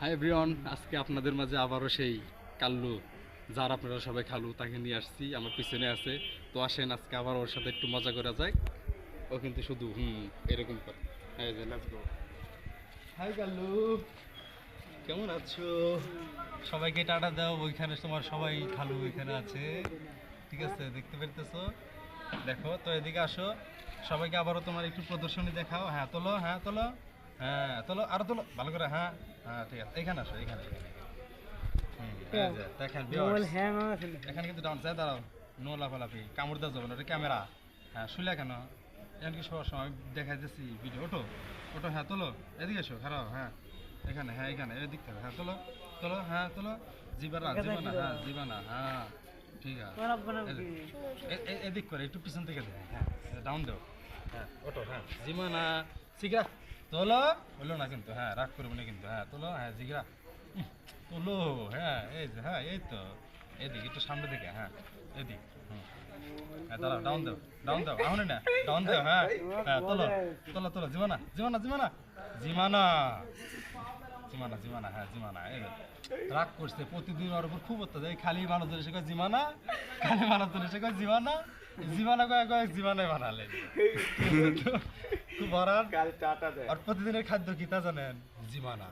Hi everyone আজকে আপনাদের মাঝে আবারও সেই কাল্লু, যার আপনারা সবাই খালু তাকে নিয়ে আসছি, আমার পিছনে আছে। তো আসেন, আজকে আবার ওর সাথে একটু মজা করা যায় ও কিন্তু শুধু হুম, এরকম করে। হ্যাঁ হাই কাল্লু। কেমন আছো? সবাইকে টাটা দাও, ওইখানে তোমার সবাই খালু ওইখানে আছে। ঠিক আছে, দেখতে পেতেছো দেখো, তো এদিকে আসো। সবাইকে আবারও তোমার একটু প্রদর্শনী দেখাও। হ্যাঁ তোলো হ্যাঁ তোলো। হ্যাঁ তোলো আরও তোলো ভালো করে হ্যাঁ হ্যাঁ ঠিক আছে এখানে আসো এখানে এখানে। দেখেন কিন্তু ডাউন চাই দাঁড়াও নো লাফালাফি কামড় দেওয়া যাবে না ওটা ক্যামেরা। হ্যাঁ শুলে কেন? এমনকি সবার সময়? দেখাইতেছি ভিডিও ওটো ওটো হ্যাঁ তোলো এদিকে এসো খারাপ হ্যাঁ এখানে হ্যাঁ এখানে এদিক থেকে হ্যাঁ তোলো তোলো হ্যাঁ তোলো জিবানা জিবানা হ্যাঁ জিবানা হ্যাঁ ঠিক আছে। এদিক করে একটু পিছন থেকে দেয় হ্যাঁ ডাউন দাও হ্যাঁ ওটো হ্যাঁ জিমানা সিগরা তোলো। বলল না কিন্তু হ্যাঁ রাগ করব না কিন্তু হ্যাঁ তোলো হ্যাঁ জিগরা। তোলো হ্যাঁ এই যে হ্যাঁ এই তো, এদিক, একটু সামনে দিকে হ্যাঁ এদিক হ্যাঁ দাঁড়াও ডাউন দাও ডাউন দাও এখন না ডাউন দাও হ্যাঁ হ্যাঁ তোলো তোলো তোলো জিমানা জিমানা জিমানা জিমানা জিমানা জিমানা হ্যাঁ জিমানা রাগ করছে প্রতিদিন ওর উপর খুব অত্যাচার। খালি মানুষজন এসে কয় জিমানা? খালি মানুষজন এসে কয় জিমানা? জিমানা কয় কয় জিমানায় বানালে। খুব ভরার আর প্রতিদিনের খাদ্য কি তা জানেন? জিমানা।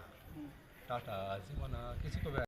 টাটা জিমানা। কিছু কবে?